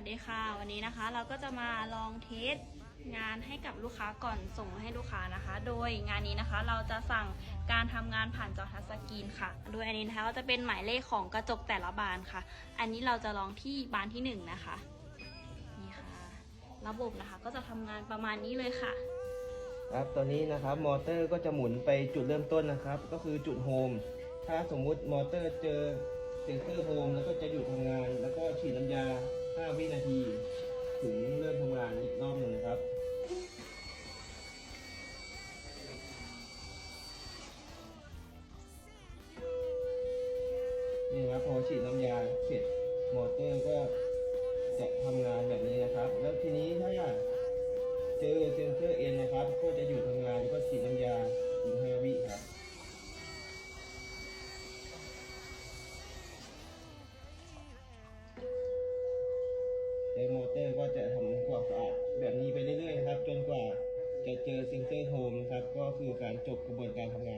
วัสดีค่ะ วันนี้นะคะเราก็จะมาลองเทสงานให้กับลูกค้าก่อนส่งให้ลูกค้านะคะ โดยงานนี้นะคะเราจะสั่งการทำงานผ่านจอทัชสกรีนค่ะ โดยอันนี้นะคะก็จะเป็นหมายเลขของกระจกแต่ละบานค่ะ อันนี้เราจะลองที่บานที่หนึ่งนะคะนี่ค่ะ ระบบนะคะก็จะทำงานประมาณนี้เลยค่ะ ครับตอนนี้นะครับมอเตอร์ก็จะหมุนไปจุดเริ่มต้นนะครับ ก็คือจุดโฮมถ้าสมมุติมอเตอร์เจอเซ็นเซอร์โฮมแล้วก็จะหยุด นี่นะครับพอฉีดน้ำยาเสร็จมอเตอร์ก็จะทำงานแบบนี้นะครับ แล้วทีนี้ถ้าอยากเจอเซนเซอร์เอ็นนะครับ ก็จะอยู่ทำงานแล้วก็ฉีดน้ำยาอีก5วิครับในมอเตอร์ก็จะทำความสะอาดแบบนี้ไปเรื่อยๆนะครับ จนกว่าจะเจอเซนเซอร์โฮมนะครับ ก็คือการจบกระบวนการทำงาน